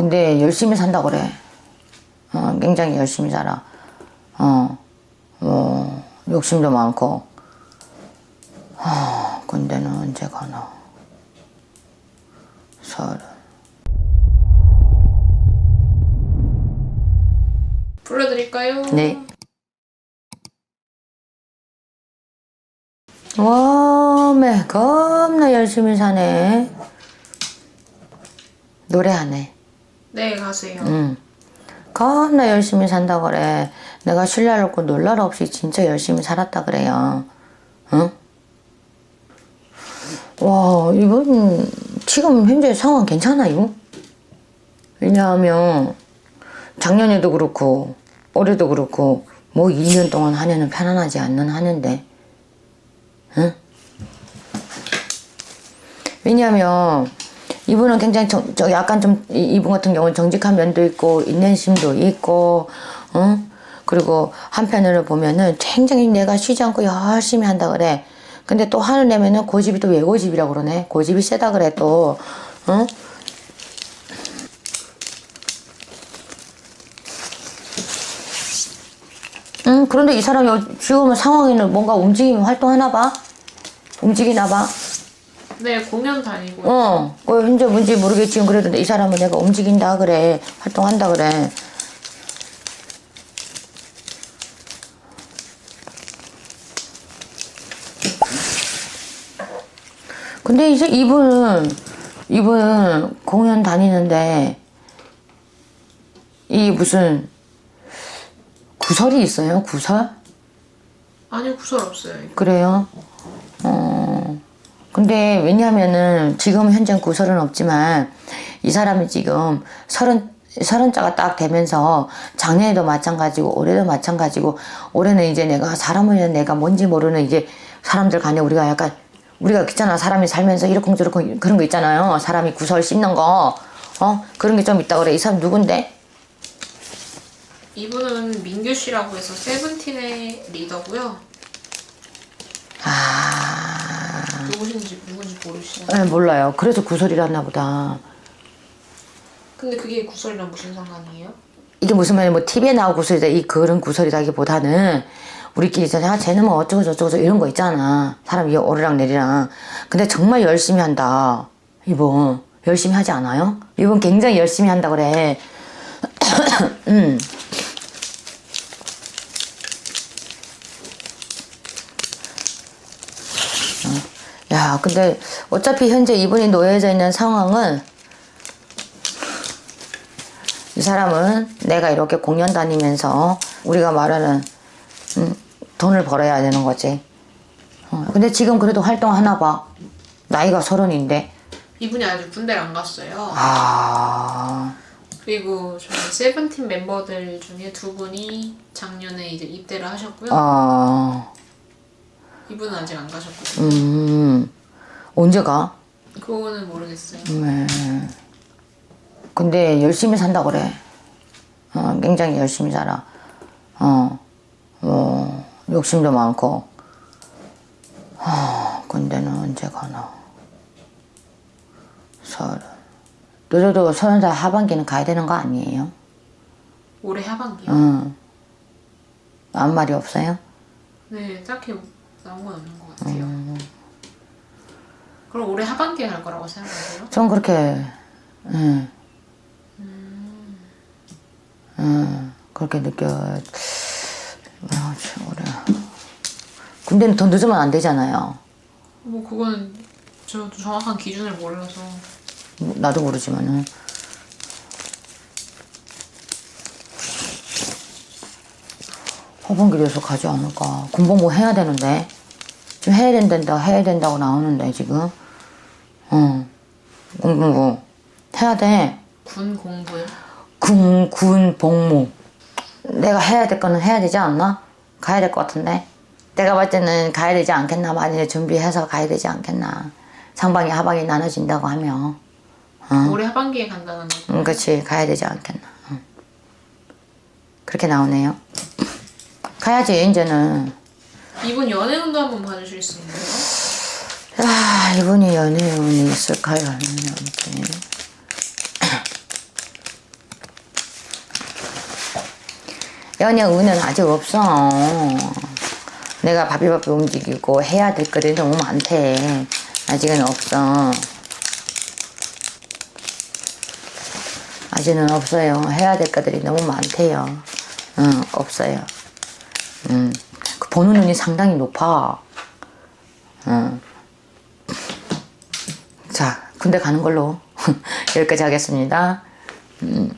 근데 열심히 산다 그래. 어, 굉장히 열심히 살아. 어, 어, 욕심도 많고. 아, 근데는 언제 가나. 서른. 불러드릴까요? 네. 와 매 겁나 열심히 사네. 노래하네. 네, 가세요. 응. 겁나 열심히 산다 그래. 내가 신뢰할 없고 놀랄 없이 진짜 열심히 살았다 그래요. 응? 와, 이분 지금 현재 상황 괜찮아요? 왜냐하면 작년에도 그렇고 올해도 그렇고 뭐 2년 동안 한 해는 편안하지 않는 한 해인데 응? 왜냐하면 이분은 굉장히 정, 저 약간 좀 이- 이분 같은 경우는 정직한 면도 있고 인내심도 있고 응? 그리고 한편으로 보면은 굉장히 내가 쉬지 않고 열심히 한다 그래 근데 또 화를 내면은 고집이 또 왜 고집이라고 그러네 고집이 세다 그래 또 응? 응, 그런데 이 사람이 어- 지금 상황에는 뭔가 움직이면 활동하나 봐? 움직이나 봐? 네, 공연 다니고. 어, 그 현재 뭔지 모르겠지만 그래도 이 사람은 내가 움직인다 그래, 활동한다 그래. 근데 이제 이분은 이분은 공연 다니는데 이 무슨 구설이 있어요? 구설? 아니요, 구설 없어요. 그래요? 어. 근데 왜냐면은 지금 현재 구설은 없지만 이 사람이 지금 서른 서른자가 딱 되면서 작년에도 마찬가지고 올해도 마찬가지고 올해는 이제 내가 사람을 내가 뭔지 모르는 이제 사람들 간에 우리가 약간 우리가 있잖아 사람이 살면서 이러쿵저러쿵 그런 거 있잖아요 사람이 구설 씹는 거 어? 그런 게 좀 있다 그래 이 사람 누군데? 이분은 민규 씨라고 해서 세븐틴의 리더고요. 아 모르시나요? 에, 몰라요. 그래서 구설이랐나 보다. 근데 그게 구설이랑 무슨 상관이에요? 이게 무슨 말이야 뭐 TV에 나오고 구설이다. 이 그런 구설이라기보다는 우리끼리 있잖아. 아, 쟤는 뭐 어쩌고 저쩌고 저 이런 거 있잖아. 사람 이 오르락 내리락. 근데 정말 열심히 한다. 이분. 열심히 하지 않아요? 이분 굉장히 열심히 한다 그래. 음. 어. 야 근데 어차피 현재 이분이 놓여져 있는 상황은 이 사람은 내가 이렇게 공연 다니면서 우리가 말하는 음, 돈을 벌어야 되는 거지. 어, 근데 지금 그래도 활동하나 봐. 나이가 서른인데. 이분이 아직 군대를 안 갔어요. 아, 그리고 저희 세븐틴 멤버들 중에 두 분이 작년에 이제 입대를 하셨고요. 어, 이분은 아직 안 가셨거든요. 음, 언제 가? 그거는 모르겠어요. 네. 근데 열심히 산다 그래. 어, 굉장히 열심히 살아. 어, 어, 욕심도 많고. 아, 근데는 언제 가나. 서른. 늦어도 서른 살 하반기는 가야 되는 거 아니에요? 올해 하반기요. 응. 아무 말이 없어요? 네, 딱히 나온 건 없는 것 같아요. 그럼 올해 하반기에 갈 거라고 생각하세요? 전 그렇게, 응. 응, 그렇게 느껴. 아, 참, 그래. 군대는 더 늦으면 안 되잖아요. 뭐 그거는 저도 정확한 기준을 몰라서 나도 모르지만은. 돼서 가지 않을까. 군복 뭐 해야 되는데. 좀 해야 된다, 해야 된다고 나오는데, 지금. 어. 공부 해야 돼. 군 공부요. 군, 군 복무. 내가 해야 될 거는 해야 되지 않나? 가야 될 것 같은데. 내가 봤을 때는 가야 되지 않겠나? 많이 준비해서 가야 되지 않겠나? 상방이 하방이 나눠진다고 하면. 올해 하반기에 간다는 거. 응, 그치. 가야 되지 않겠나. 응. 그렇게 나오네요. 가야지 이제는. 이분 연애운도 한번 봐주실 수 있나요? 아 이분이 연애운이 있을까요? 연애 운. 연애운은 아직 없어. 내가 바삐바삐 움직이고 해야 될 것들이 너무 많대. 아직은 없어. 아직은 없어요. 해야 될 것들이 너무 많대요. 응, 없어요. 음, 그 보는 눈이 상당히 높아. 응. 자, 군대 가는 걸로 여기까지 하겠습니다. 음.